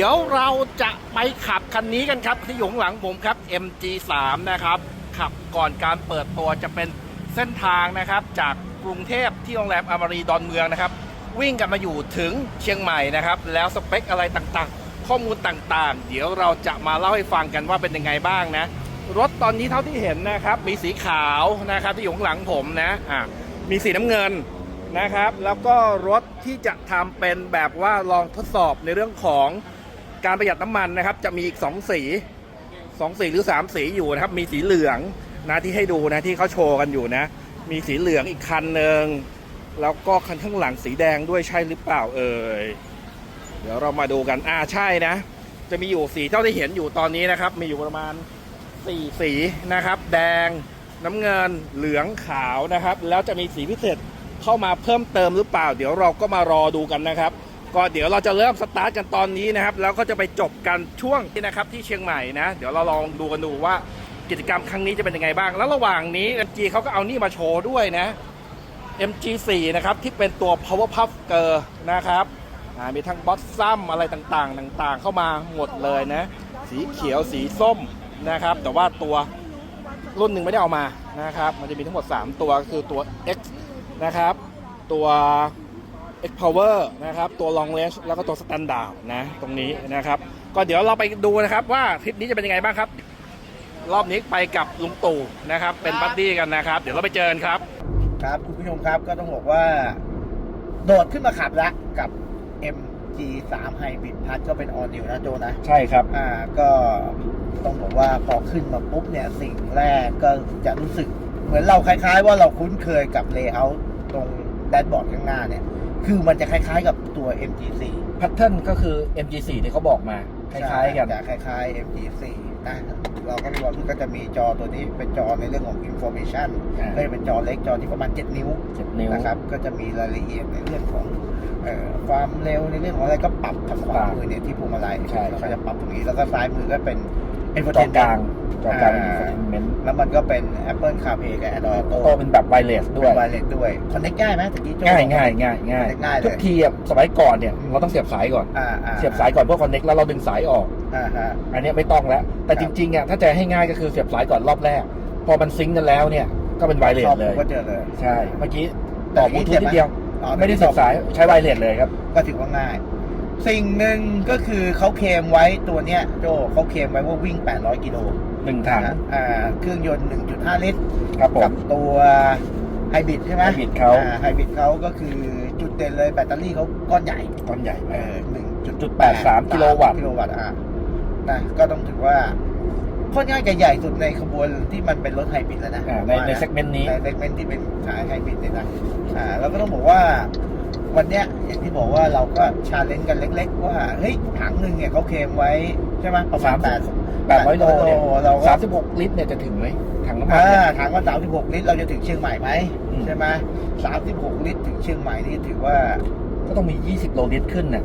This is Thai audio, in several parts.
ดี๋ยวเราจะไปขับคันนี้กันครับ ที่อยู่ข้างหลังผมครับ MG3 นะครับ ขับก่อนการเปิดตัวจะเป็นเส้นทางนะครับ จากกรุงเทพที่โรงแรมอามารีดอนเมืองนะครับ วิ่งกันมาอยู่ถึงเชียงใหม่นะครับ แล้วสเปคอะไรต่างๆ ข้อมูลต่างๆ เดี๋ยวเราจะมาเล่าให้ฟังกันว่าเป็นยังไงบ้างนะ รถตอนนี้เท่าที่เห็นนะครับ มีสีขาวนะครับที่อยู่ข้างหลังผมนะอะมีสีน้ำเงินนะครับ แล้วก็รถที่จะทำเป็นแบบว่าลองทดสอบในเรื่องของ การประหยัดน้ำมันนะครับ จะมีอีก 2 สี 2 สีหรือ 3 สีอยู่นะครับ มีสีเหลืองนะที่ให้ดูนะที่เขาโชว์กันอยู่นะ มีสีเหลืองอีกคันหนึ่งแล้วก็คันข้างหลังสีแดงด้วยใช่หรือเปล่าเอ่ยเดี๋ยวเรามาดูกันอ่าใช่นะ จะมีอยู่สีเท่าที่เห็นอยู่ตอนนี้นะครับ มีอยู่ประมาณสี่สีนะครับ แดงน้ำเงินเหลืองขาวนะครับ แล้วจะมีสีพิเศษเข้ามาเพิ่มเติมหรือเปล่า เดี๋ยวเราก็มารอดูกันนะครับ ก็เดี๋ยวเราจะเริ่มสตาร์ทกันตอนนี้นะครับ แล้วก็จะไปจบกันช่วงนี้นะครับที่เชียงใหม่นะ เดี๋ยวเราลองดูกันดูว่ากิจกรรมครั้งนี้จะเป็นยังไงบ้าง แล้วระหว่างนี้ MG เขาก็เอานี่มาโชว์ด้วยนะ MG4 นะครับที่เป็นตัว Power Puff Girl นะครับมีทั้งบอสซัมอะไรต่างๆ ต่างๆ เข้ามาหมดเลยนะ สีเขียวสีส้มนะครับ แต่ว่าตัวรุ่นหนึ่งไม่ได้เอามานะครับ มันจะมีทั้งหมด 3 ตัวคือตัว X นะครับ ตัว X Power นะครับตัว Long Range แล้วก็ตัว Standard นะตรงนี้นะครับก็เดี๋ยวเราไปดูนะครับว่าทริปนี้จะเป็นยังไงบ้างครับ รอบนี้ไปกับลุงตู่นะครับ เป็นบัดดี้กันนะครับ เดี๋ยวเราไปเจอกันครับ ครับ คุณผู้ชมครับก็ต้องบอกว่า โดดขึ้นมาขับแล้วกับ MG3 Hybrid พัดก็เป็น All New นะโจนะ ใช่ครับ อ่าก็ต้องบอกว่าพอขึ้นมาปุ๊บเนี่ยสิ่งแรกก็จะรู้สึก เหมือนเราคล้ายๆ ว่าเราคุ้นเคยกับ Layout ตรงแดชบอร์ดข้างหน้าเนี่ย คือมันจะคล้าย ๆ กับตัว MG4 แพทเทิร์นก็คือ MG4 ที่เขาบอกมา คล้ายๆกัน จะคล้ายๆ MG4 นะเราก็รู้ว่าก็จะมีจอตัวนี้เป็นจอในเรื่องของ information อ่า ก็จะเป็นจอเล็กจอที่ประมาณ 7 นิ้วเจ็ดนิ้ว นะครับ ก็จะมีรายละเอียดในเรื่องของเอ่อความเร็วในเรื่องของอะไรก็ปรับทางขวามือเนี่ยที่พวงมาลัยใช่แล้วก็จะปรับตรงนี้แล้วก็ซ้ายมือก็เป็น จอกลางจอกลางอ่า infotainment แล้วมันก็เป็น Apple CarPlay กับ Android โต Auto เป็นแบบไวเลสด้ด้ววยยไวเลสด้วยคอนเนคง่ายไหมตะกี้โจ้ ง่ายบอกง่ายง่ายง่ายง่ายเลย ทุกทีอะสมัยก่อนเนี่ยเราต้องเสียบสายก่อน อ่าอ่าเสียบสายก่อนเพื่อคอนเน็กแล้วเราดึงสายออก อ่าฮะ อันเนี้ยไม่ต้องแล้ว แต่คจรับ ริงๆอะถ้าจะให้ง่ายก็คือเสียบสายก่อนรอบแรก พอมันซิงก์กันแล้วเนี่ยก็เป็นไวเลสชอบเลย ก็เจอเลย ใช่ เมื่อกี้ต่อบลูทูธนิดเดียวอ๋อไม่ได้เสียบสายใช้ไวเลสเลยครับ ก็ถือว่าง่าย สิ่งหนึ่งก็คือเขาเคลมไว้ตัวเนี้ยโจเขาเคลมไว้ว่าวิ่ง 800 กิโลหนึ่งถังนะอ่าเครื่องยนต์ 1.5 ลิตร ครับผกัมบตัวไฮบริดใช่ไหม Hybrid เขา ไฮบริดเขาก็คือจุดเด่นเลยแบตเตอรี่เขาก้อนใหญ่ก้อนใหญ่เอมากอหนึ่งจุดจุดแปดสามกิโลวัตต์กิโลวัตต์อะนะก็ต้องถือว่าค่อนข้างจะใหญ่สุดในขบวนที่มันเป็นรถไฮบริดแล้วนะอ่าในในเซกเมนต์นี้ ในเซกเมนต์ที่เป็นขายไฮบริดเนี่ยนะอ่าแล้วก็ต้องบอกว่า วันเนี้ยอย่างที่บอกว่าเราก็ชาเลนจ์กันเล็ก ๆ ว่าเฮ้ยถังหนึ่งเนี่ยเขาเคลมไว้ใช่ไหมประมาณ30แปดแปดร้อยโลเนี่ยเราก็สามสิบหกลิตรเนี่ยจะถึงไหมถังน้ำมันอ่าเนี่ยถามว่า36ลิตรเราจะถึงเชียงใหม่ไหมอืมใช่ไหม36ลิตรถึงเชียงใหม่นี่ถือว่า ก็ต้องมี20โลลิตรขึ้นน่ะ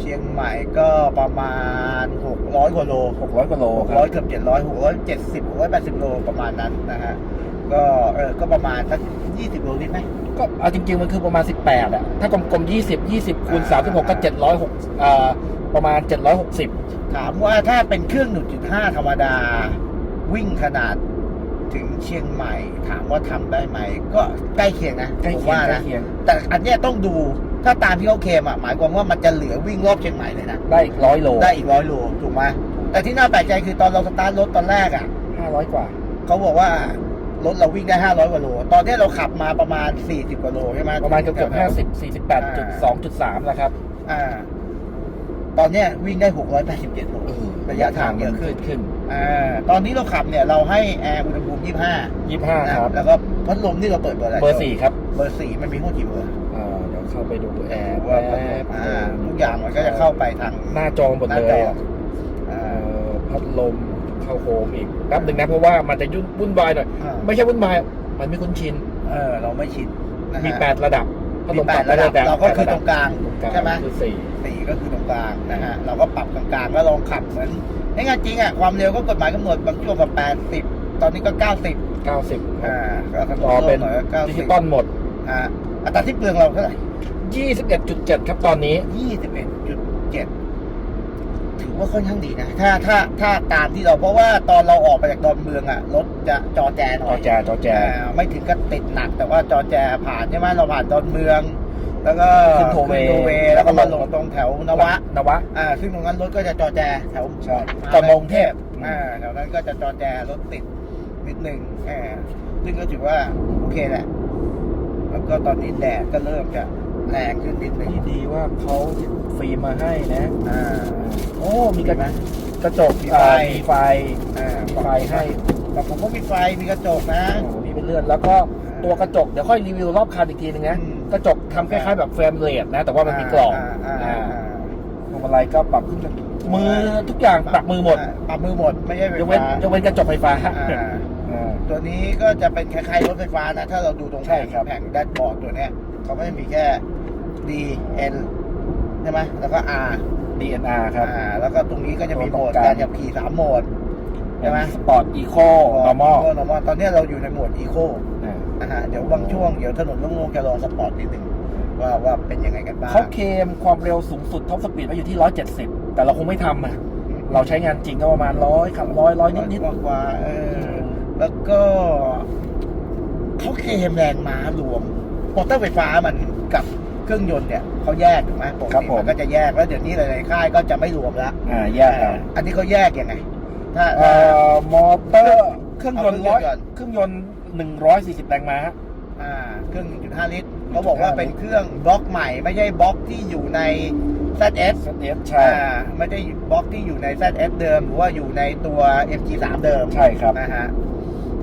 เชียงใหม่ก็ประมาณ 600กว่าโล600กว่าโลครับ600เกือบ700 670 680โลประมาณนั้นนะฮะก็เออก็ประมาณสัก20โลลิตรไหม ก็เอาจริง ๆ มันคือประมาณ 18อะถ้ากลมๆ20 20คูณอ่า36 ก็ 706อ่าประมาณ 760 ถามว่าถ้าเป็นเครื่อง 1.5 ธรรมดา วิ่งขนาดถึงเชียงใหม่ ถามว่าทำได้ไหม ก็ใกล้เคียงนะใกล้ผมเคียงว่าใกล้นะ เคียง แต่อันเนี้ยต้องดู ถ้าตามที่เขาเคลมอะหมายความว่ามันจะเหลือวิ่งรอบเชียงใหม่เลยนะได้อีกร้อยโลได้อีกร้อยโลถูกไหมแต่ที่น่าแปลกใจคือตอนเราสตาร์ทรถตอนแรกอะ500กว่าเขาบอกว่ารถเราวิ่งได้ 500กว่าโล ตอนนี้เราขับมาประมาณ 40กว่าโลใช่ไหมประมาณเกือบเกือบ50 48.2.3แล้วครับ อ่า ตอนเนี้ยวิ่งได้ 687โลระยะทางเยอะขึ้นขึ้น อ่า ตอนนี้เราขับเนี่ยเราให้แอร์อุณหภูมิ 25 25นะครับ แล้วก็พัดลมนี่เราเปิดเบอร์อะไร เบอร์ 4 ครับ เบอร์สี่มันมีทั้งหมดกี่เบอร์อ่า เดี๋ยวเข้าไปดูแอร์ว่าแป๊พัดลมบอ่าทุกอย่างมันก็จะเข้าไปทางหน้าจอหมดหน้าเลจยออะอ่าเอ่อพัดลมเข้าโฮมอีกแป๊บหนึ่งนะเพราะว่ามันจะยุ่นวุ่นวายหน่อยอ่าไม่ใช่วุ่นวายมันไม่คุ้นชินเออเราไม่ชินนะฮะมี8ระดับพัดมีลมแปปรัดบระดับได้เราก็คือแปดตรงกลางตรงกลางใช่ไหมคือสี่สี่ก็คือตรงกลางนะฮะเราก็ปรับกลางๆแล้วลองขับเหมือนให้งานจริงอะความเร็วก็กฎหมายกำหนดบางช่วงกับ80ตอนนี้ก็90 90อ่าก็ถนต่อนโล่เป็นงหน่อยก็ดิจิตอล90หมดอ่าอัตราที่เปลืองเราเท่าไหร่ 21.7 ครับตอนนี้ 21.7ว่าค่อนข้างดีนะ ถ้าถ้าถ้าตามที่เราเพราะว่าตอนเราออกไปจากดอนเมืองอะรถจะจอแจหน่จออยแจจอแจ อ่าไม่ถึงกับติดหนัก แต่ว่าจอแจผ่านใช่ไหมเราผ่านดอนเมือง แล้วก็ขึ้นโทเวขึ้นแล้วก็มาลงตรงแถวนวะ นวะ อ่า ซึ่งตรงนั้นรถก็จะจอแจแถวใช่ก่อนมากรุงเทพ อ่าแถวนั้นก็จะจอแจรถติดนิดหนึ่งอ่าซึ่งก็ถือว่าโอเคแหละ แล้วก็ตอนนี้แดดก็เริ่มจะ แรงขึ้นนิดหนึ่งที่ดีว่าเขาฟรีมาให้นะอ่าโอ้มีกระเห็นไหมกระจกมีไฟอ่ามีไฟอ่ามีไฟให้แต่ผมก็มีไฟมีกระจกนะโอ้โหมีเป็นเลื่อนแล้วก็ตัวกระจกเดี๋ยวค่อยรีวิวรอบคันอีกทีนึงนะอืมกระจกทำคล้ายๆแบบเฟรมเลสนะ แต่ว่ามันมีกล่องาอ่าอ่าอ่าพวงมาลัยก็ปรับขึ้นมือทุกอย่างปรับมือหมดาปรับมือหมดไม่ใช่ไฟยกเว้นฟ้ายกเว้นกระจกไฟฟ้าอ่าอ่าตัวนี้ก็จะเป็นคล้ายๆรถไฟฟ้านะ ถ้าเราดูตรงใช่แผงครับแผงแดชบอร์ดตัวเนี้ยเขาก็จะมีแค่ D N ใช่ไหมแล้วก็ R DNR ครับ อ่า แล้วก็ตรงนี้ก็จะมีโหมดตรงกลางการขับขี่สามโหมด ใช่ไหม สปอร์ตอีโค normal Eco normal ตอนนี้เราอยู่ในโหมด Eco อ่านะฮะเดี๋ยวบางช่วงเดี๋ยวถนนโล่งๆจะลองสปอร์ตนิดหนึ่งว่าว่าเป็นยังไงกันบ้างเขาเคลมความเร็วสูงสุดท็อปสปีดไว้อยู่ที่ 170 แต่เราคงไม่ทำอะ เราใช้งานจริงก็ประมาณร้อยขับร้อยร้อยนิดกว่ากว่าๆเออ แล้วก็เขาเคลมแรงม้ารวมมอเตอร์ไฟฟ้ามันกับ เครื่องยนต์เนี่ยเขาแยกถูกไหมปกติมันก็จะแยกแล้วเดี๋ยวนี้หลายๆค่ายก็จะไม่รวมแล้วๆอ่าแยกแล้วอันนี้เขาแยกยังไงถ้าเอ่อมอเตอร์เครื่องยนต์เอาร้อยเครื่องยนต์เครื่องยนต์140แรงม้า อ่าเครื่อง 1.5 ลิตรเขาบอกว่าเป็นเครื่องบล็อกใหม่ ไม่ใช่บล็อกที่อยู่ใน ZS ZS ใช่อ่าไม่ได้บล็อกที่อยู่ใน ZS เดิม หรือว่าอยู่ในตัว MG3 เดิมใช่ครับ นะฮะ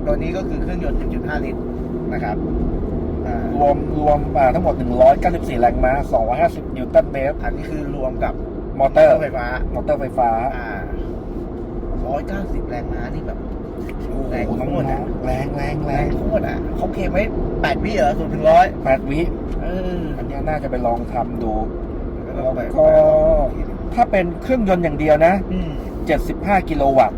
ตัวนี้ก็คือเครื่องยนต์ 1.5 ลิตรนะครับอ่า รวมรวมอ่าทั้งหมด 194 แรงม้า 250 นิวตันเมตร อันนี้คือรวมกับมอเตอร์ไฟฟ้า มอเตอร์ไฟฟ้า อ่า 190 แรงม้านี่แบบแรงโอ้โหโคตรอะแรงแรงแรแรงงโคตรอะเขาเคลมไว้8วิเหรอ0ถึงร้อยแปดวิเอออันเนี้ยน่าจะไปลองทำดูแล้วก็ไปก็ถ้าเป็นเครื่องยนต์อย่างเดียวนะอืม75 กิโลวัตต์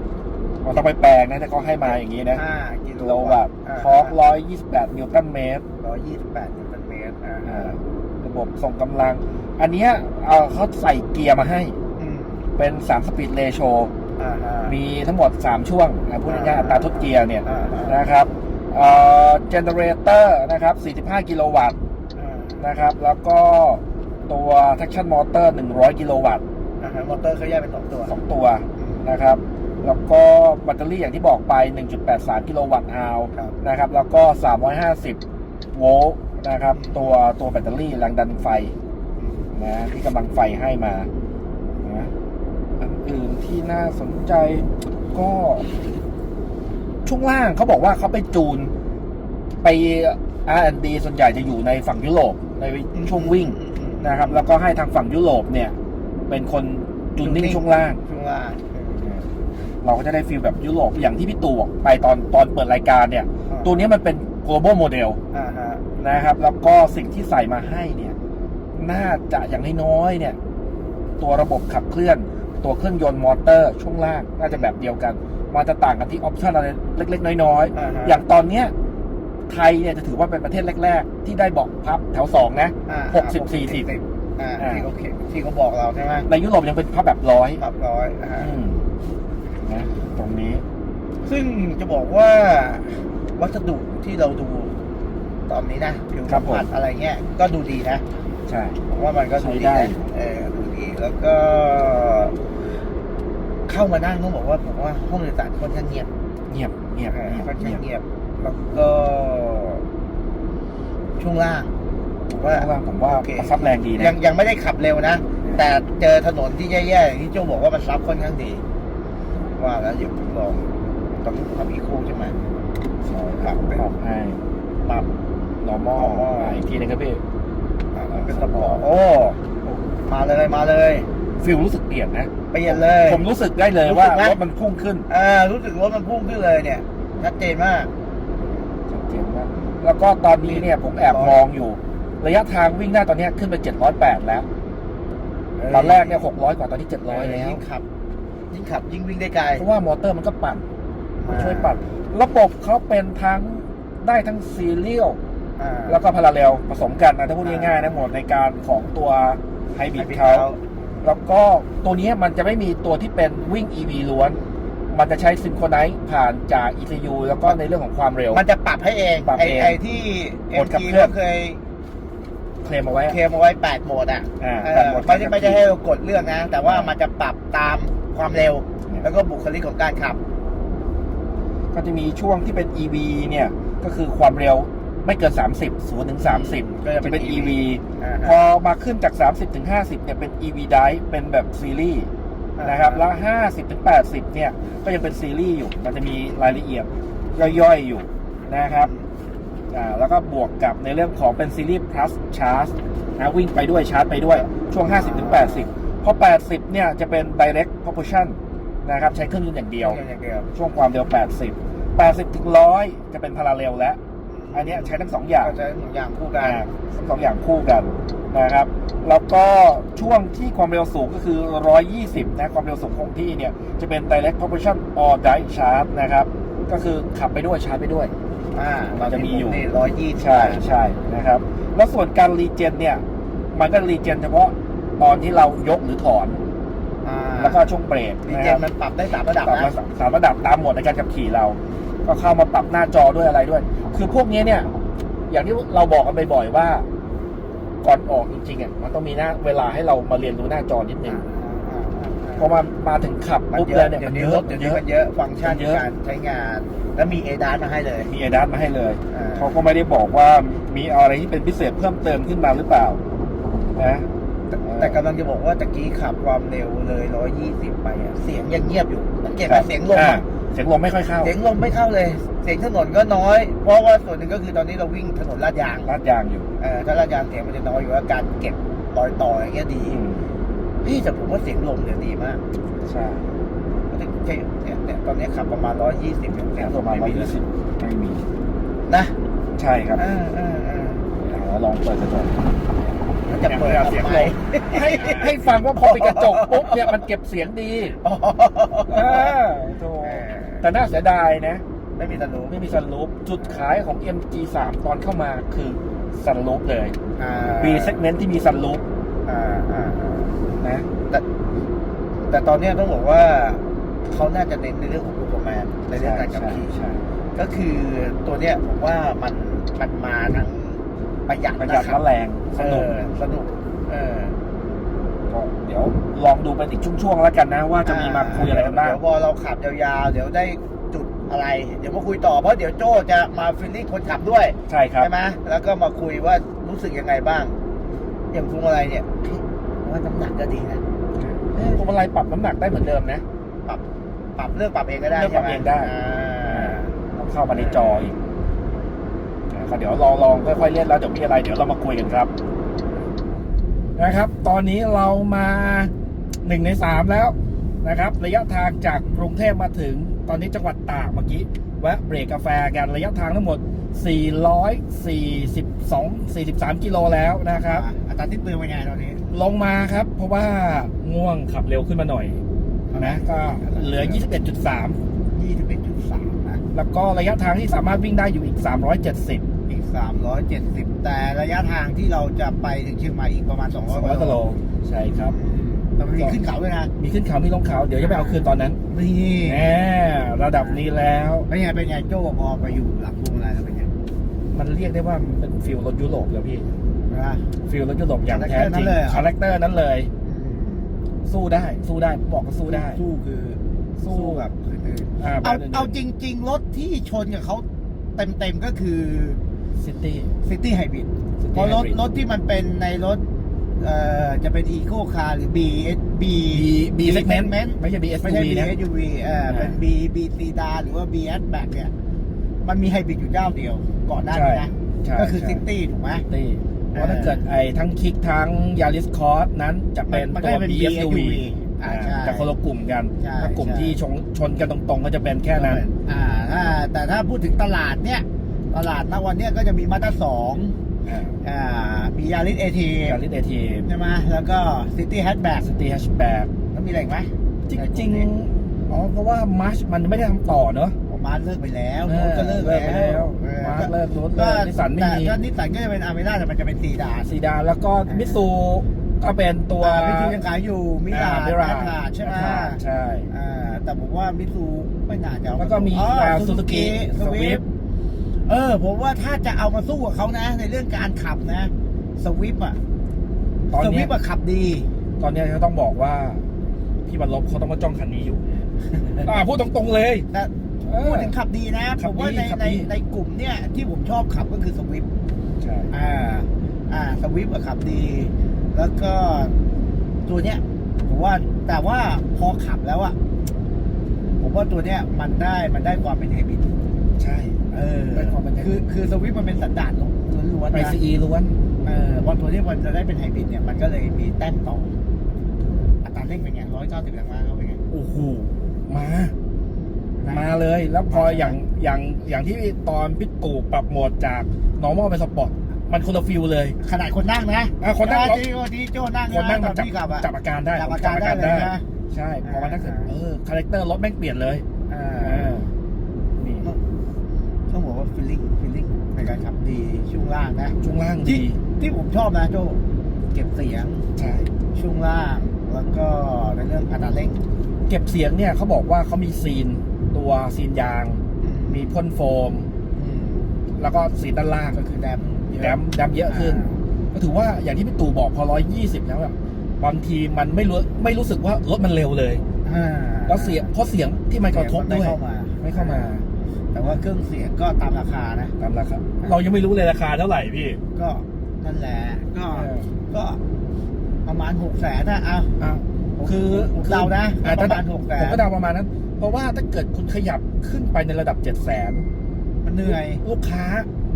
เราต้องไปแปลงนะแต่เขาให้มาอย่างนี้นะห้ากิกิโลโลวัตต์ทอร์ก128นิวตันเมตรร้อยยี่สิบแปดนิวตันเมตรอ่าอ่าระบบส่งกำลัง อันเนี้ยเอ่อเขาใส่เกียร์มาให้ อืมเป็น3สปีดเรโชอ่าฮะมีทั้งหมด3ช่วงนะพูดง่ายๆอัตราทดเกียร์เนี่ย อ่าฮะนะครับเอ่อเจเนเรเตอร์นะครับ 45 กิโลวัตต์อ่านะครับ แล้วก็ตัว traction motor 100 กิโลวัตต์อ่าฮะมอเตอร์เขาแยกเป็นสองตัว2ตัวนะครับ แล้วก็แบตเตอรี่อย่างที่บอกไป 1.83 กิโลวัตต์อาวครับนะครับ แล้วก็ 350 โวลต์นะครับ ตัวตัวแบตเตอรี่แรงดันไฟนะที่กำลังไฟให้มานะอันอื่นที่น่าสนใจก็ ช่วงล่างเขาบอกว่าเขาไปจูนไป R&D ส่วนใหญ่จะอยู่ในฝั่งยุโรปในช่วงวิ่งนะครับ แล้วก็ให้ทางฝั่งยุโรปเนี่ย เป็นคนจูนนิ่งช่วงล่างช่วงล่าง เราก็จะได้ฟีลแบบยุโรปอย่างที่พี่ตู่บอกไปตอนตอนเปิดรายการเนี่ยอ่าตัวนี้มันเป็น global model อ่าฮะนะครับ แล้วก็สิ่งที่ใส่มาให้เนี่ย น่าจะอย่างน้อยๆเนี่ย ตัวระบบขับเคลื่อน ตัวเครื่องยนต์มอเตอร์ ช่วงล่างน่าจะแบบเดียวกันมันจะต่างกันที่ออปชันอะไรเล็ก ๆ น้อยอ่าฮะๆอย่างตอนเนี้ยไทยเนี่ยจะถือว่าเป็นประเทศแรก ๆ ที่ได้เบอกพับแถวสองนะอ่าหกสิบสี่สิบอ่าอ่าที่เขาเขียนที่เขาบอกเราใช่ไหมในยุโรปยังเป็นพับแบบร้อยปรับร้อยอ่าอืม นะตรงนี้ ซึ่งจะบอกว่าวัสดุที่เราดูตอนนี้นะผิวครัสับมผมผัสอะไรเงี้ยก็ดูดีนะ ใช่ผมว่ามันก็ดูใช้ดีได้นะเออดูดีแล้วก็ เข้ามานั่งต้องบอกว่าผมว่าห้องโดยสารค่อนข้างเงียบ เงียบเงียบเออเงียบค่อนข้างเงียบเงียบ แล้วก็ช่วงล่างผมว่าข้างล่างผมว่าโอเคประซับแรงดีนะยังยังไม่ได้ขับเร็วนะ แต่เจอถนนที่แย่ๆอย่างที่โจบอกว่ามันซับค่อนข้างดี ว่าแล้วเดี๋ยวผมลองตอนนี้ผมขับอีโคใช่ไหมใช่ปรับเป็นปรับให้ปรับ normal normal อ่าอีกทีนึงครับพี่อ่ามันเป็นสปอร์ตโอ้มาเลยมาเลยฟิลรู้สึกเปลี่ยนนะเปลี่ยนเลย ผมรู้สึกได้เลยรู้ว่าสึกไหมรถมันพุ่งขึ้นอ่ารู้สึกรถมันพุ่งขึ้นเลยเนี่ยชัดเจนมากชัดเจนมากแล้วก็ตอนนี้เนี่ยผมแอบมองอยู่ ระยะทางวิ่งได้ตอนเนี้ยขึ้นไป708แล้วตอนแรกเนี่ย600 กว่าตอนนี้700แล้วยิ่งขับ ยิ่งขับยิ่งวิ่งได้ไกล เพราะว่ามอเตอร์มันก็ปั่นอ่าช่วยปั่นระบบเขาเป็นทั้งได้ทั้งซีเรียลอ่าแล้วก็พาราเรลผสมกันนะถ้าพูดง่ายๆนะหมดในการของตัวไฮบริดเขาแล้วก็ตัวนี้มันจะไม่มีตัวที่เป็นวิ่ง EV ล้วน มันจะใช้ซินโครไนซ์ผ่านจาก ECU แล้วก็ในเรื่องของความเร็ว มันจะปรับให้เองปรับไอ้เองไอ้ที่โหมดขับ MG เคลื่อนก็เคยเคลมเอาไว้เคลมเอาไว้ 8 โหมดอะอ่าเออแปดโหมดไม่ได้ไม่ได้ให้เรากดเลือกนะ แต่ว่าอ่ามัมันจะปรับตาม ความเร็วเนี่ยแล้วก็บุคลิกของการขับ ก็จะมีช่วงที่เป็น EV เนี่ย ก็คือความเร็วไม่เกิน 30 0ถึง30 ก็จะเป็นจะเป็น EV EV อ่าพอมาขึ้นจาก 30ถึง50 เนี่ยเป็น EV Drive เป็นแบบซีรีส์นะครับแล้ว 50ถึง80 เนี่ย ก็ยังเป็นซีรีส์อยู่ มันจะมีรายละเอียดย่อยๆอยู่นะครับอ่าแล้วก็บวกกับในเรื่องของเป็นซีรีส์ plus charge นะวิ่งไปด้วยชาร์จไปด้วยช่วง 50ถึง80 พอ 80 เนี่ยจะเป็น direct propulsion นะครับใช้เครื่องยนต์อย่างเดียว อย่างเดียวช่วงความเร็ว 80 80 ถึง 100 จะเป็นพาราเรลแล้ว อันเนี้ยใช้ทั้งสองอย่างก็จะหนึ่งอย่างคู่กัน อ่าทั้งสองอย่างคู่กันนะครับ แล้วก็ช่วงที่ความเร็วสูงก็คือ 120 นะความเร็วสูงคงที่เนี่ยจะเป็น direct propulsion or drive charge นะครับ ก็คือขับไปด้วยชาร์จไปด้วย อ่ามันจะมีอยู่ ร้อยยี่ใช่ใช่นะครับ แล้วส่วนการรีเจนเนี่ย มันก็รีเจนเฉพาะ ตอนที่เรายกหรือถอนแล้วก็ช่วงเบรกดีนะเจครับมันปรับได้สามระดับปรับนะมาสามระดับตามโหมดในการขับขี่เรา ก็เข้ามาปรับหน้าจอด้วยอะไรด้วย คือพวกนี้เนี่ย อย่างที่เราบอกกันบ่อยๆว่า ก่อนออกจริงๆอะมันต้องมีหน้าเวลาให้เรามาเรียนรู้หน้าจอนิดนึงพอมามาถึงขับมันปุ๊บเยเลอะยเนี่ยเดี๋ยมัวนนี้เยรอะถเดี๋ยวเยนี้อะมันเยอะฟังก์ชันมันเยในอะการใช้งาน แล้วมีเอดานมาให้เลยมีไอดัสมาให้เลย อ่าเขาก็ไม่ได้บอกว่ามีอะไรที่เป็นพิเศษเพิ่มเติมขึ้นมาหรือเปล่านะ แต่แต่กำลังจะบอกว่าตะกี้ขับความเร็วเลยร้อยยี่สิบไปอะเสียงยังเงียบอยู่สังเกตไหมเสียงลมอ่าอะเสียงลมไม่ค่อยเข้าเสียงลมไม่เข้าเลย เสียงถนนก็น้อย เพราะว่าส่วนหนึ่งก็คือตอนนี้เราวิ่งถนนลาดยางลาดยางอยู่เออถ้าลาดยางเสียงมันจะน้อยอยู่แล้วการเก็บรอยต่ออย่างเงี้ยดีอืมพี่แต่ผมว่าเสียงลมเนี่ยดีมากใช่เนี่ยเนี่ยเนี่ยตอนนี้ขับประมาณร้อยยี่สิบเสียงลประมมาณไม่ร้อยมีเลยี่ยสิบไม่มี นะใช่ครับเออเออเออแล้วลองเปิดกระจก แล้วจะเปิดเสียงทำไมลมให้ให้ฟังว่าพอเป็นกระจกปุ๊บเนี่ยมันเก็บเสียงดีอ๋อเออโธ่แต่น่าเสียดายนะ ไม่มีสนุไม่มีซันรูปจุดขายของ MG3 ตอนเข้ามาคือซันรูปเลยอ่า B segment ที่มีซันรูปอ่าอ่าอ่านะแต่แต่ตอนเนี้ยต้องบอกว่าเขาน่าจะเน้นในเรื่องของ performance ในเรื่องการขับขี่ใช่ก็คือตัวเนี้ยผมว่ามันมันมาทั้ง ประหยัดประหยัดนะครัและแรงสนุกเออสนุกเออก็เดี๋ยวลองดูเป็นอีกช่วงๆแล้วกันนะ ว่าจะมีมาคุยอะไรกันบ้าง เดี๋ยวพอเราขับยาวๆ เดี๋ยวได้จุดอะไร เดี๋ยวมาคุยต่อเพราะเดี๋ยวโจ้จะมาฟิลลิ่งคนขับด้วยใช่ครับ ใช่ไหมแล้วก็มาคุยว่ารู้สึกยังไงบ้าง อย่างพวงอะไรเนี่ยผมว่าน้ำหนักก็ดีนะพวงมาลัยปรับน้ำหนักได้เหมือนเดิมนะ ปรับปรับเลือกปรับเองก็ได้เลือกปรับใช่หมเองได้ อ่า ต้องเข้ามาในจออีกอ่า ก็เดี๋ยวลองลองค่อยๆเล่นแล้วเดี๋ยวมีอะไรเดี๋ยวเรามาคุยกันครับ นะครับ ตอนนี้เรามาหนึ่งในสามแล้วนะครับ ระยะทางจากกรุงเทพมาถึงตอนนี้จังหวัดตากเมื่อกี้แวะเบรกกาแฟกันระยะทางทั้งหมด 442 43 กิโลแล้วนะครับอัตราที่เปลืองเป็นไงตอนนี้ ลงมาครับ เพราะว่าง่วงขับเร็วขึ้นมาหน่อยนะก็เหลือ 21.3ยี่สิบเอ็ดจุดสามนะแล้วก็ระยะทางที่สามารถวิ่งได้อยู่อีก 370 อีกสามร้อยเจ็ดสิบแต่ระยะทางที่เราจะไปถึงเชียงใหม่อีกประมาณสองร้อย200กิโลใช่ครับแต่มันมีขึ้นเขาด้วยนะ มีขึ้นเขา มีลงเขา เดี๋ยวจะไปเอาคืนตอนนั้น นี่แหมระดับนี้แล้วเป็นไง เป็นไงโจ้พอไปอยู่หลังพวงมาลัยแล้วเป็นไง มันเรียกได้ว่ามันเป็นฟิลรถยุโรปแล้วพี่นะฟิลรถยุโรปอย่างแท้จริงคาแรคเตอร์นั้นเลยเหรอคาแรคเตอร์นั้นเลย สู้ได้ สู้ได้ บอกก็สู้ได้ สู้คือ สู้สู้แบบอื่นอ่าๆแบเอาบอื่นๆเอาจริง ๆ รถที่ชนกับเขาเต็มๆก็คือ ซิตี้ City Hybrid City เพราะรถ Hybrid รถที่มันเป็นในรถเอ่อจะเป็น Eco Car หรือ B B B B segment ไม่ใช่ B ไม่ใช่ SUV B นะ SUV เออเป็น B B C ดาหรือว่า B S Back เนี่ย มันมีไฮบริดอยู่เจ้าเดียวก่อนหน้านี้นะ ใช่ก็คือใช่ City ถูกไหม ตี้เพราะถ้าเกิดไอ้ทั้งคิกทั้งยาริสคอร์สนั้นจะเป็นมันก็ตัว จะเป็น BSUV BSUV อ่าใช่จะคนละกลุ่มกัน ใช่ถ้ากลุ่มใช่ ที่ชนชนกันตรงๆ ก็จะเป็นแค่นั้น อ่าถ้าแต่ถ้าพูดถึงตลาดเนี่ย ตลาดณวันเนี้ยก็จะมีมาตาสองอ่ามียาริสเอทียาริสเอทีใช่ไหมแล้วก็ซิตี้แฮชแบ็กสตีแฮชแบ็กแล้วมีอะไรอีกไหมจริงๆอ๋อเพราะว่ามาร์ชมันไม่ได้ทำต่อเนอะผมมาเลิกไปแล้วเอโน้อตก็เลิกเลิกไปแล้วเออมาร์ชเลิกรถก็เลิกนิสสันไม่มีแต่ก็นิสสันก็จะเป็นอาร์เมล่าแต่มันจะเป็นซีดานซีดานแล้วก็มิตซูก็เป็นตัวพิธียังขายอยู่มิลามิราดาใช่ไหมใช่อ่าแต่ผมว่ามิซูไม่น่าจะเอาแล้วก็มีอ๋ออ่าซูซูกิ Suzuki สวิฟ Swift เออ ผมว่าถ้าจะเอามาสู้กับเขานะ ในเรื่องการขับนะสวิฟอะตอนสเนี้วิยฟอะขับดี ตอนเนี้ยเขาต้องบอกว่าพี่บรรลบเขาต้องมาจ้องคันนี้อยู่ อ่าพูดตรงๆเลยแต่เออพูดถึงขับดีนะขัผบมดีว่าในขับในดี ในกลุ่มเนี่ยที่ผมชอบขับก็คือสวิฟใช่อ่า อ่าสวิฟอะขับดี แล้วก็ตัวเนี้ยผมว่าแต่ว่าพอขับแล้วอะผมว่าตัวเนี้ยมันได้มันได้ความเป็นไฮบริด ใช่ เออได้ความเป็นไฮบริดคือคือสวิฟมันเป็นสันดานล้วนๆไอนะซีล้วน เออพอตัวนี้มันจะได้เป็นไฮบริดเนี่ยมันก็เลยมีแต้มต่ออัตราเร่งเป็นไงร้อยเก้าสิบแรงม้าเขาเป็นไง โอ้โห มา มาเลย แล้วพออย่างอย่างอย่างที่ตอนพี่ตู่ปรับโหมดจาก normal เป็นสปอร์ต มันคนละฟิลเลย ขนาดคนนั่งนะอะคนนั่ง ที่ที่โจนั่งคนนั่งตมัอนจับพี่ขับอะจับอาการได้จับอาการได้เลยนะ ใช่ พอมานั่งเสร็จ อ่า เออ คาแรคเตอร์รถแม่งเปลี่ยนเลย อ่า เออนี่ ต้องบอกว่าฟีลลิ่งฟีลลิ่งใน การขับดีช่วงล่างนะช่วงล่างที่ดีที่ผมชอบนะโจเก็บเสียงใช่ ช่วงล่างแล้วก็ในเรื่องอัตราเร่งเก็บเสียงเนี่ยเขาบอกว่าเขามีซีนตัวซีนยาง มีพ่นโฟม อืมแล้วก็ซีนด้านล่างก็คือแดมเยอะแดมแดมเยอะขึ้น ก็ถือว่าอย่างที่พี่ตู่บอกพอ 120 แล้วอะบางทีมันไม่รู้ไม่รู้สึกว่ารถมันเร็วเลยอ่าแล้วเสียงเพราะเสียงที่มันกระทบไม่ด้วยเข้ามา ไม่เข้ามา แต่ว่าเครื่องเสียงก็ตามราคานะ ตามราคา เรายังไม่รู้เลยราคาเท่าไหร่พี่ ก็นั่นแหละก็เออ ก็ประมาณหกแสนนะเอาอ้าวคือผมเดานะอ่ประมาณหกแสผมนก็เดาประมาณนั้น เพราะว่าถ้าเกิดคุณขยับขึ้นไปในระดับ 7 0 0 0 0มันเหนื่อย ลูกค้า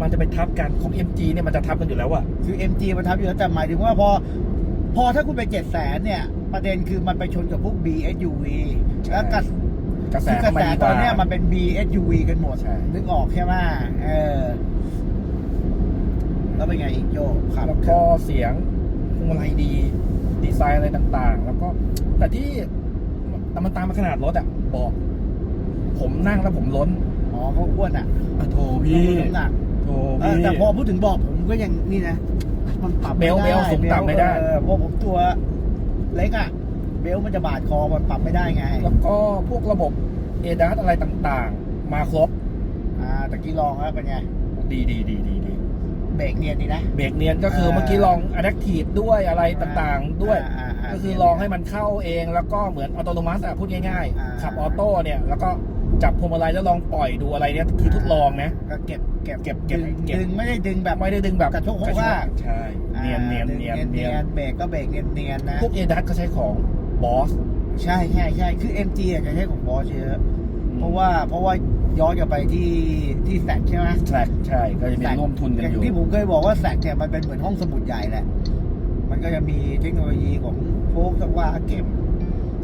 มันจะไปทับกันของ MG เนี่ยมันจะทับกันอยู่แล้วอะคือ MG มันทำอยู่แล้วแต่หมายถึงว่าพอ พอถ้าคุณไปเจ็ดแสนเนี่ย ประเด็นคือมันไปชนกับพวก BSUV แล้วกระ กระแสคือกระเข้ามาแสดีกตอว่านเนี้ยมันเป็น BSUV กันหมดใช่นึกออกใช่ไหมเออ แล้วเป็นไงอีกโยครับแล้วก็เสียงพวงมาลัยดี ดีไซน์อะไรต่างๆ แล้วก็ แต่ที่แต่มันตามมาขนาดรถอะบอก ผมนั่งแล้วผมล้น อ๋อเขาอ้วนอะอะโถพี่น้ำหนักโถเอพี่อแต่พอพูดถึงบอกผมก็ยังนี่นะ มันปรับเบลไม่เบลสูงต่ำไม่ได้เออเพราะผมตัวเล็กอะ เบลมันจะบาดคอมันปรับไม่ได้ไงแล้วก็พวกระบบเอดัสอะไรต่างๆ มาครบ อ่าตะกี้ลองแล้วเป็นไง ดีดีดีดีดีเบรกเนียนดีนะ เบรกเนียนก็คืออ่าเมื่อกี้ลอง Adaptive ด้วยอะไรต่างๆ ด้วยอ่าาาก็คือลองให้มันเข้าเองแล้วก็เหมือนอัตโนมัติอะพูดง่ายอ่าๆขับออโต้เนี่ย แล้วก็จับพวงมาลัยแล้วลองปล่อยดูอะไรเนี่ยคือทดลองนะก็เก็บเก็บเก็บเก็บดึงเก็บดึงไม่ได้ดึงแบบไม่ได้ดึงแบบกระโชกโคกกว่าใช่เนียนเนียนอ่าเนียนดึงเนีเนียยนนเบรกก็เบรกเนียนเนียนนะพวกเอดัสก็ใช้ของ บอสใช่ใช่ใช่คือ MG อะจะใช้ของบอสเยอะเพราะว่าเพราะว่าย้อนกลับไปที่ที่แซกใช่ไหมแทร็กใช่ก็จะมีร่วมทุนกันออยู่ย่างที่ผมเคยบอกว่าแซกเนี่ยมันเป็นเหมือนห้องสมุดใหญ่แหละ มันก็จะมีเทคโนโลยีของโฟกสว่าเก็บ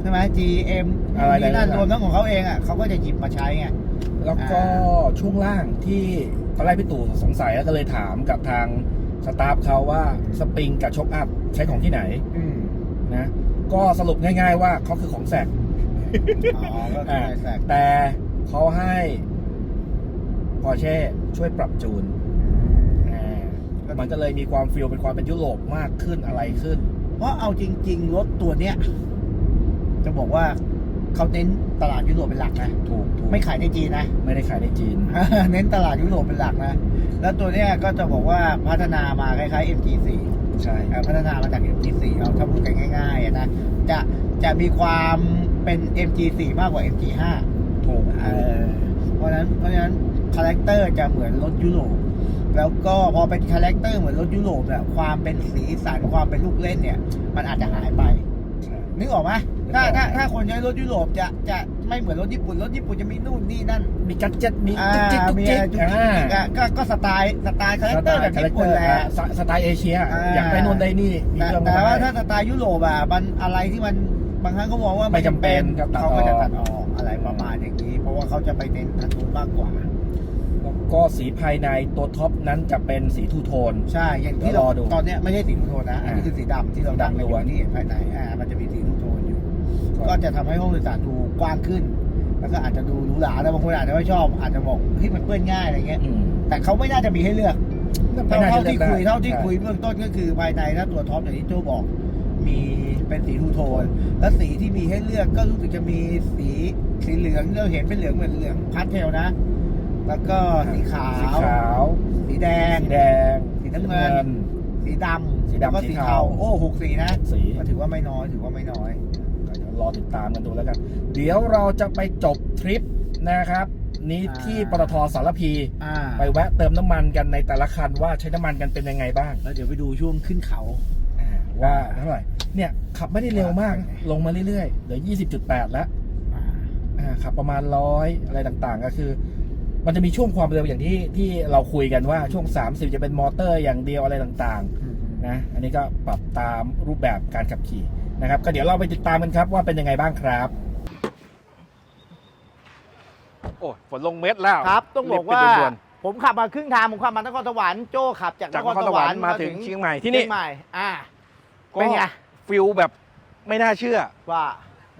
ใช่ไหม GM อะไรนี่นั่นหลายๆรวมทั้งของเขาเองอะเขาก็จะหยิบมาใช้ไงแล้วก็ช่วงล่างที่ตอนแรกพี่ตู่สงสัยก็เลยถามกับทางสตาฟเขาว่าสปริงกับช็อคอัพใช้ของที่ไหนอืมนะ ก็สรุปง่าย ๆ ว่าเขาคือของแสกอ๋อก็คือในแซกแต่เขาให้พอเช่ช่วยปรับจูนอ่ามันก็เลยมีความฟิลเป็นความเป็นยุโรปมากขึ้นอะไรขึ้น เพราะเอาจริง ๆ รถตัวเนี้ย จะบอกว่าเขาเน้นตลาดยุโรปเป็นหลักนะ ถูกถูกไม่ขายในจีนนะ ไม่ได้ขายในจีน เน้นตลาดยุโรปเป็นหลักนะ แล้วตัวเนี้ยก็จะบอกว่าพัฒนามาคล้ายๆ MG4 ใช่เอ่อพัฒนามาจาก MG4 เอาถ้าพูดกันง่ายๆอะนะจะจะมีความเป็น MG4 มากกว่า MG5 ถูกเออเพราะฉะนั้นเพราะฉะนั้นคาแรคเตอร์จะเหมือนรถยุโรปแล้วก็พอเป็นคาแรคเตอร์เหมือนรถยุโรปเนี่ยความเป็นสีสันความเป็นลูกเล่นเนี่ย มันอาจจะหายไปใช่นึกออกไหม ถ้านึกออกถ้าถ้าคนใช้รถยุโรปจะจะไม่เหมือนรถญี่ปุ่น รถญี่ปุ่นจะมีนู่นนี่นั่นมีกัจเจ็ตมีอ่าจุกจิกจุกมีจิอะไรกจุกจิกอ่าอะก็ก็สไตล์สไตล์คาแรคเตอร์แบบญี่ปุ่นแหละสสไตล์เอเชีย อ่า อยากได้นู่นได้นี่มีแต่เรื่องแต่ว่าได้ถ้าสไตล์ยุโรปอะมันอะไรที่มันบางครั้งเขามองว่าไม่จำเป็นครับตัดเขาก็จะออกตัดออกอะไรประมาณอย่างนี้ เพราะว่าเขาจะไปเน้นทันทุนมากกว่า แล้วก็สีภายในตัวท็อปนั้นจะเป็นสีทูโทน ใช่อย่างที่เดี๋ยวเรารอดูตอนเนี้ยไม่ใช่สีทูโทนนะอันนี้อ่าคือสีดำที่เราดังในดำล้วนที่เห็นภายในอ่ามันจะมีสีทูโทนอยู่ ก็จะทำให้ห้องโดยสารดูกว้างขึ้น แล้วก็อาจจะดูหรูหราแต่บางคนอาจจะไม่ชอบ อาจจะบอกเฮ้ยมันเปื้อนง่ายอะไรเงี้ยอืมแต่เขาไม่น่าจะมีให้เลือกไม่เท่าน่าเท่าจะที่ลือกคุยได้เท่าที่ใช่คุยเบื้องต้นก็คือภายในถ้าตัวท็อปอย่างที่โจบอกมีเป็นสีทูโทน แล้วสีที่มีให้เลือกก็รู้สึกจะมีสีสีเหลืองเราเห็นเป็นเหลืองเหมือนเหลืองพาสเทลนะ แล้วก็สีขาว สีขาว สีแดง สีแดง สีน้ำเงิน สีดำสีดำแล้วก็สีสีเทาเทา โอ้หกสีนะ สีก็ถือว่าไม่น้อย ถือว่าไม่น้อยก็เดี๋ยว รอติดตามกันดูแล้วกัน เดี๋ยวเราจะไปจบทริปนะครับ นี้อ่าที่ปตทสารพี อ่าไปแวะเติมน้ำมันกันในแต่ละคันว่าใช้น้ำมันกันเป็นยังไงบ้างแล้วเดี๋ยวไปดูช่วงขึ้นเขา อ่าว่าเท่าไหร่เนี่ยขับไม่ได้เร็วมาก ลงมาเรื่อยๆเหลือ20.8 แล้ว อ่า อ่าขับประมาณร้อยอะไรต่างๆ ก็คือ มันจะมีช่วงความเร็วอย่างที่ที่เราคุยกันว่าช่วง 30 จะเป็นมอเตอร์อย่างเดียวอะไรต่างๆนะอันนี้ก็ปรับตามรูปแบบการขับขี่ นะครับ ก็เดี๋ยวเราไปติดตามกันครับว่าเป็นยังไงบ้างครับ โอ้ฝนลงเม็ดแล้วครับ ต้องบอกว่า รีไปด่นผมขับมาครึ่งทาง ผมขับมานครสวรรค์โจ้ขับจากๆจากนนคครรสสววรรรรค์ค์มาถึงเชียงใหม่ที่เชีนี่ยงใหม่อ่าก็เป็นไงฟิลแบบไม่น่าเชื่อ ว่า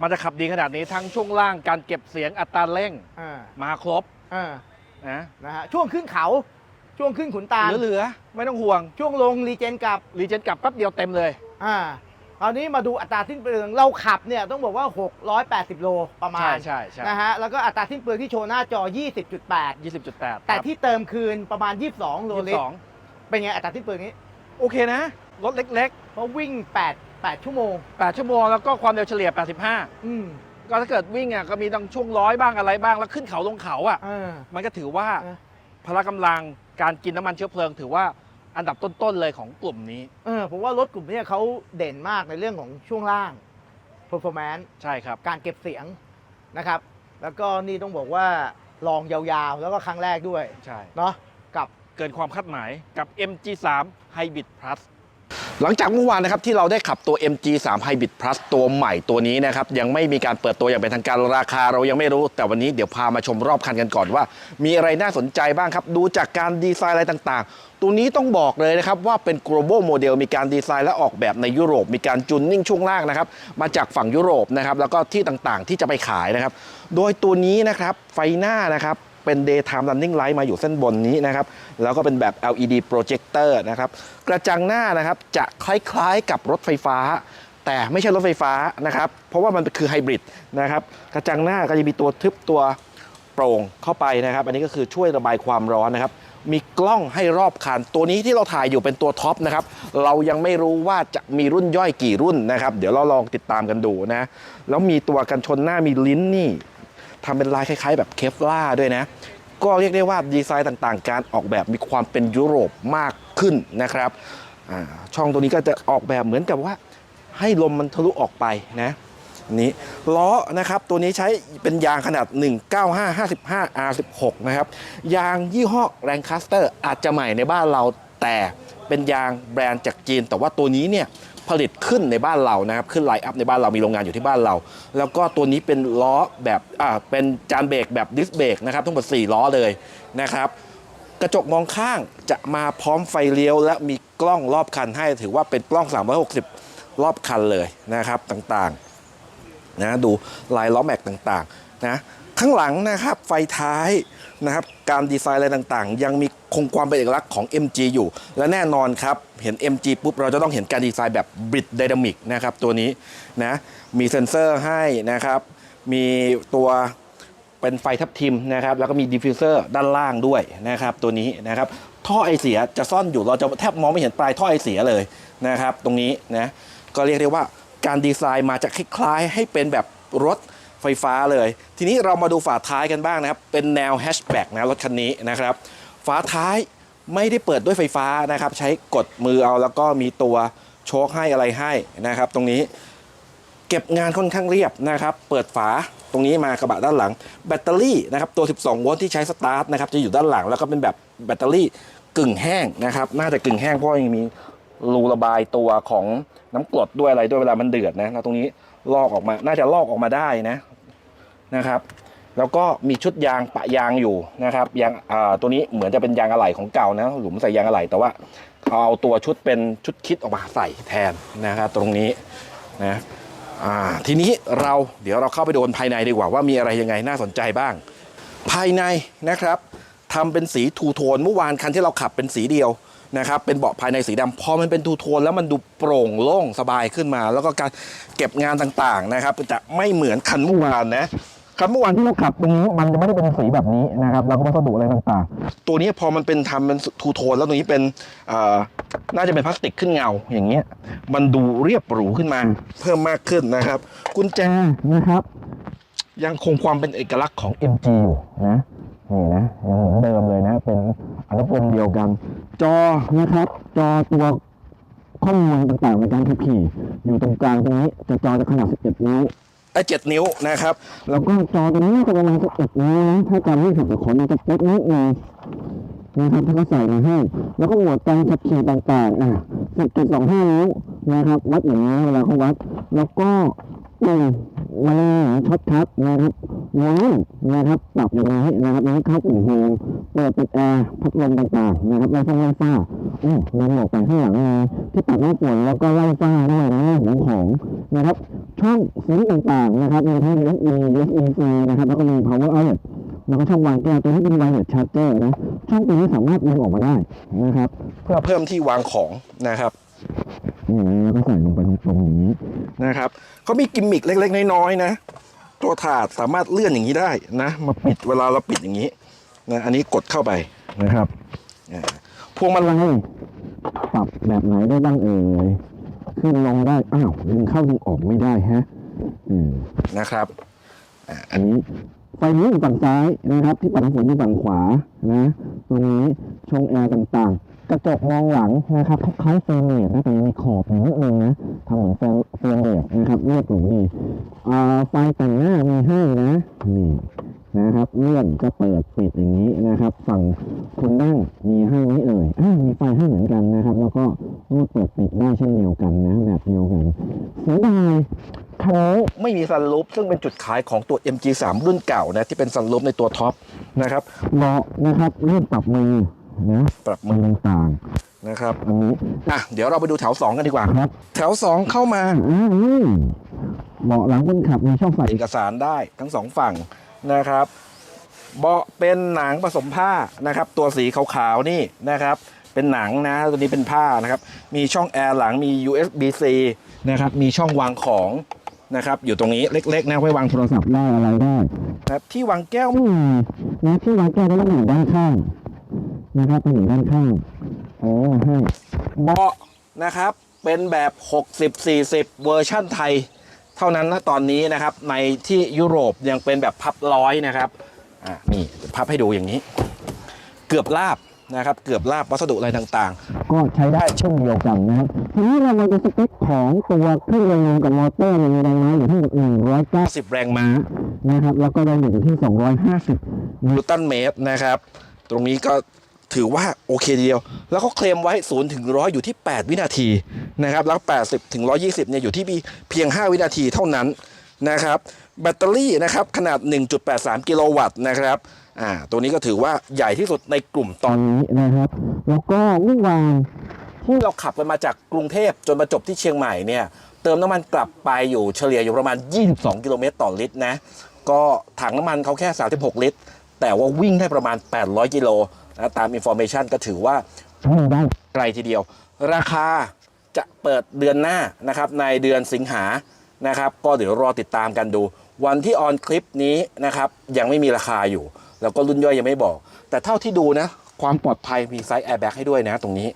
มันจะขับดีขนาดนี้ทั้งช่วงล่างการเก็บเสียงอัตราเร่งอ่ามาครบอ่านะนะฮะช่วงขึ้นเขาช่วงขึ้นขุนตาลเหลือๆ ไม่ต้องห่วงช่วงลงรีเจนกลับ รีเจนกลับแป๊บเดียวเต็มเลย อ่า คราวนี้มาดูอัตราสิ้นเปลืองเราขับเนี่ยต้องบอกว่า 680 โลประมาณใช่ใช่ใช่นะฮะแล้วก็อัตราสิ้นเปลืองที่โชว์หน้าจอ 20.8 20.8 แต่ที่เติมคืนประมาณ 22 โลลิตร22เป็นไงอัตราสิ้นเปลืองนี้ โอเคนะ รถเล็กเพราะวิ่ง 8 8 ชั่วโมงๆ8ชั่วโมงแล้วก็ความเร็วเฉลี่ย 85 อืมก็ถ้าเกิดวิ่งอะก็มีตั้งช่วงร้อยบ้างอะไรบ้างแล้วขึ้นเขาลงเขาอะเออมันก็ถือว่าเออพละกำลังการกินน้ำมันเชื้อเพลิงถือว่า อันดับต้นๆเลยของกลุ่มนี้ เออผมว่ารถกลุ่มเนี้เขาเด่นมากในเรื่องของช่วงล่าง performance ใช่ครับ การเก็บเสียงนะครับ แล้วก็นี่ต้องบอกว่าลองยาวๆ แล้วก็ครั้งแรกด้วยใช่ เนาะกับ เกินความคาดหมายกับ MG3 Hybrid Plus หลังจากเมื่อวานนะครับที่เราได้ขับตัว MG3 Hybrid Plus ตัวใหม่ตัวนี้นะครับยังไม่มีการเปิดตัวอย่างเป็นทางการราคาเรายังไม่รู้ แต่วันนี้เดี๋ยวพามาชมรอบคันกันก่อนว่า มีอะไรน่าสนใจบ้างครับ ดูจากการดีไซน์อะไรต่างๆ ตัวนี้ต้องบอกเลยนะครับว่าเป็น global model มีการดีไซน์และออกแบบในยุโรป มีการจูนนิ่งช่วงล่างนะครับ มาจากฝั่งยุโรปนะครับ แล้วก็ที่ต่างๆที่จะไปขายนะครับ โดยตัวนี้นะครับไฟหน้านะครับเป็น daytime running light มาอยู่เส้นบนนี้นะครับ แล้วก็เป็นแบบ LED projector นะครับ กระจังหน้านะครับจะคล้ายๆกับรถไฟฟ้า แต่ไม่ใช่รถไฟฟ้านะครับ เพราะว่ามันคือไฮบริดนะครับ กระจังหน้าก็จะมีตัวทึบตัวโปร่งเข้าไปนะครับ อันนี้ก็คือช่วยระบายความร้อนนะครับ มีกล้องให้รอบคัน ตัวนี้ที่เราถ่ายอยู่เป็นตัวท็อปนะครับ เรายังไม่รู้ว่าจะมีรุ่นย่อยกี่รุ่นนะครับ เดี๋ยวเราลองติดตามกันดูนะ แล้วมีตัวกันชนหน้ามีลิ้นนี่ทำเป็นลายคล้าย ๆ แบบเคฟล่าด้วยนะ ก็เรียกได้ว่าดีไซน์ต่างๆ การออกแบบมีความเป็นยุโรปมากขึ้นนะครับช่องตัวนี้ก็จะออกแบบเหมือนกับว่า ให้ลมมันทะลุออกไปนะ นี้ล้อนะครับตัวนี้ใช้เป็นยางขนาด 195 55 R16 นะครับยางยี่ห้อแรงคัสเตอร์อาจจะใหม่ในบ้านเราแต่เป็นยางแบรนด์จากจีน แต่ว่าตัวนี้เนี่ยผลิตขึ้นในบ้านเรานะครับ ขึ้นไลน์อัพในบ้านเรามีโรงงานอยู่ที่บ้านเรา แล้วก็ตัวนี้เป็นล้อแบบอ่าเป็นจานเบรกแบบดิสเบรกนะครับทั้งหมด 4 ล้อเลยนะครับ กระจกมองข้างจะมาพร้อมไฟเลี้ยว และมีกล้องรอบคันให้ถือว่าเป็นกล้อง 360 รอบคันเลยนะครับต่างๆ นะดูลายล้อแม็กต่างๆนะข้างหลังนะครับไฟท้ายนะครับการดีไซน์อะไรต่างๆ ยังมีคงความเป็นเอกลักษณ์ของ MG อยู่ และแน่นอนครับ เห็น MG ปุ๊บ เราจะต้องเห็นการดีไซน์แบบบิดไดนามิกนะครับตัวนี้นะมีเซ็นเซอร์ให้นะครับมีตัวเป็นไฟทับทิมนะครับแล้วก็มีดิฟฟิวเซอร์ด้านล่างด้วยนะครับตัวนี้นะครับท่อไอเสียจะซ่อนอยู่เราจะแทบมองไม่เห็นปลายท่อไอเสียเลยนะครับตรงนี้นะก็เรียกได้ว่า การดีไซน์มาจะคล้ายๆ ให้เป็นแบบรถไฟฟ้าเลย ทีนี้เรามาดูฝาท้ายกันบ้างนะครับ เป็นแนวแฮชแบ็กนะรถคันนี้นะครับ ฝาท้ายไม่ได้เปิดด้วยไฟฟ้านะครับ ใช้กดมือเอาแล้วก็มีตัวโชคให้อะไรให้นะครับ ตรงนี้เก็บงานค่อนข้างเรียบนะครับ เปิดฝาตรงนี้มากระบะด้านหลัง แบตเตอรี่นะครับตัว 12 โวลต์ที่ใช้สตาร์ทนะครับจะอยู่ด้านหลังแล้วก็เป็นแบบแบตเตอรี่กึ่งแห้งนะครับ น่าจะกึ่งแห้งเพราะยังมี รูระบายตัวของน้ำกรดด้วยอะไรด้วยเวลามันเดือดนะแล้วตรงนี้ลอกออกมา น่าจะลอกออกมาได้นะนะครับ แล้วก็มีชุดยางปะยางอยู่นะครับยางตัวนี้เหมือนจะเป็นยางอะไหล่ของเก่านะ หลุมใส่ยางอะไหล่แต่ว่าเขาเอาตัวชุดเป็นชุดคิดออกมาใส่แทนนะครับตรงนี้นะทีนี้เราเดี๋ยวเราเข้าไปดูภายในดีกว่าว่ามีอะไรยังไงน่าสนใจบ้าง ภายในนะครับทำเป็นสีทูโทนเมื่อวานคันที่เราขับเป็นสีเดียว นะครับเป็นเบาะภายในสีดำพอมันเป็นทูโทนแล้วมันดูโปร่งโล่งสบายขึ้นมา แล้วก็การเก็บงานต่างๆนะครับจะไม่เหมือนคันเมื่อวานนะคันเมื่อวานที่เราขับตรงนี้มันจะไม่ได้เป็นสีแบบนี้นะครับแล้วก็วัสดุอะไรต่างๆ ตัวนี้พอมันเป็นทำเป็นทูโทนแล้วตรงนี้เป็นเอ่อน่าจะเป็นพลาสติกขึ้นเงาอย่างเงี้ยมันดูเรียบหรูขึ้นมาเพิ่มมากขึ้นนะครับ กุญแจนะครับ ยังคงความเป็นเอกลักษณ์ของ MG อยู่นะ นี่นะยังเหมือนเดิมเลยนะ เป็นอนุกรมเดียวกัน จอนะครับ จอตัวข้อมูลต่างๆในการขับขี่ อยู่ตรงกลางตรงนี้จะจอจะขนาด 11 นิ้วไอ้7นิ้วนะครับ แล้วก็จอตัวนี้จะประมาณ11นิ้วนะถ้าจำไม่ผิดเดี๋ยวขอมาจะเล็กนิดนึงนะครับถ้าเขาใส่มาให้ แล้วก็หมวดการขับขี่ต่างๆอะ10.25นิ้วนะครับ วัดอย่างนี้เวลาเขาวัด แล้วก็ ปุ่มมาช็อตคัทนะครับวอลลุ่มนะครับปรับอย่างนี้นะครับนี้เข้าปุ่มโฮมเปิดปิดแอร์พัดลมต่างๆนะครับไล่ฟ้าไล่ฟ้าอืมมีหมวกไปข้างหลังมีที่ปัดหน้าฝนแล้วก็ไล่ฟ้าด้วยนเรื่องของนะครับ ช่องซิงค์ต่างๆนะครับมีทั้ง USB USB นะครับแล้วก็มี power outlet แล้วก็ช่องวางแก้วตัวนี้เป็น wireless charger นะช่องตัวนี้สามารถดึงออกมาได้นะครับ เพื่อเพิ่มที่วางของนะครับ นี่แล้วก็ใส่ลงไปตรงๆอย่างนี้นะครับเขามีกิมมิคเล็ก ๆ น้อยๆนะ ตัวถาดสามารถเลื่อนอย่างนี้ได้นะ มาปิดเวลาเราปิดอย่างนี้นะอันนี้กดเข้าไปนะครับอ่าพวงมาลัยปรับแบบไหนได้บ้างเอ่ยขึ้นลงได้อ้าวดึงเข้าดึงออกไม่ได้ฮะอืมนะครับอ่าอันนี้ไฟนี้อยู่ฝั่งซ้ายนะครับ ที่ปัดน้ำฝนอยู่ฝั่งขวานะ ตรงนี้ช่องแอร์ต่างๆ กระจกมองหลังนะครับคล้ายๆเฟรมเรทนะแต่ยังมีขอบอยู่นิดนึงนะทำเหมือนเฟรมเฟรมเรทนะครับเรียบหรูดีอ่าไฟแต่งหน้ามีให้นะนี่นะครับเลื่อนก็เปิดปิดอย่างนี้นะครับ ฝั่งคนนั่งมีให้ไหมเอ่ยอ่ามีไฟให้เหมือนกันนะครับ แล้วก็รูดเปิดปิดได้เช่นเดียวกันนะแบบเดียวกันเสียดายคันนี้ไม่มีซันรูฟซึ่งเป็นจุดขายของตัว MG3 รุ่นเก่านะที่เป็นซันรูฟในตัวท็อปนะครับเบาะนะครับเลื่อนปรับมือนะ ปรับมือต่างๆนะครับอันนี้อะเดี๋ยวเราไปดูแถว2กันดีกว่าครับ แถว2เข้ามาอืมเบาะหลังคนขับมีช่องใส่เอกสารได้ทั้งสองฝั่งนะครับเบาะเป็นหนังผสมผ้านะครับ ตัวสีขาวๆนี่นะครับ เป็นหนังนะตัวนี้เป็นผ้านะครับ มีช่องแอร์หลังมี USB-C นะครับ มีช่องวางของนะครับ อยู่ตรงนี้เล็ก ๆ นะไว้วางโทรศัพท์ได้อะไรได้นะครับที่วางแก้วไม่มีนะที่วางแก้วก็ต้องอยู่ด้านข้าง นะครับต้องอยู่ด้านข้างโอ้มาให้เบาะนะครับ เป็นแบบ 60-40 เวอร์ชั่นไทย เท่านั้นนะตอนนี้นะครับ ในที่ยุโรปยังเป็นแบบพับร้อยนะครับอ่านี่พับให้ดูอย่างนี้ เกือบราบนะครับ เกือบราบวัสดุอะไรต่างๆ ก็ใช้ได้เช่นเดียวกันนะครับ ทีนี้เรามาดูสเปคของตัวเครื่องยนต์กับมอเตอร์มีแรงม้าอยู่ที่190 แรงม้านะครับ แล้วก็แรงบิดอยู่ที่ 250 นิวตันเมตรนะครับ ตรงนี้ก็ ถือว่าโอเคทีเดียว แล้วเขาเคลมไว้0ถึง100อยู่ที่ 8 วินาทีนะครับแล้ว 80 ถึง 120เนี่ยอยู่ที่เพียง 5 วินาทีเท่านั้นนะครับแบตเตอรี่นะครับขนาด 1.83 กิโลวัตต์นะครับอ่าตัวนี้ก็ถือว่าใหญ่ที่สุดในกลุ่มตอนนี้นะครับ แล้วก็เมื่อวานที่เราขับกันมาจากกรุงเทพจนมาจบที่เชียงใหม่เนี่ยเติมน้ำมันกลับไปอยู่เฉลี่ยอยู่ประมาณ 22 กิโลเมตรต่อลิตรนะก็ถังน้ำมันเขาแค่ 36 ลิตร แต่ว่าวิ่งได้ประมาณ 800 กิโลนะตามอินโฟ a t ชันก็ถือว่าได้ไกลทีเดียว ราคาจะเปิดเดือนหน้านะครับในเดือนสิงหานะครับก็เดี๋ยวรอติดตามกันดู วันที่ออนคลิปนี้นะครับยังไม่มีราคาอยู่ แล้วก็รุ่นย่อยยังไม่บอก แต่เท่าที่ดูนะ ความปลอดภัยมีไซส์แอร์แบ็กให้ด้วยนะตรงนี้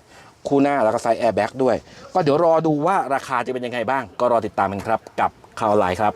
คู่หน้าแล้วก็ไซส์แอร์แบ็กด้วย ก็เดี๋ยวรอดูว่าราคาจะเป็นยังไงบ้าง ก็รอติดตามกันครับกับข่าวไลน์ครับ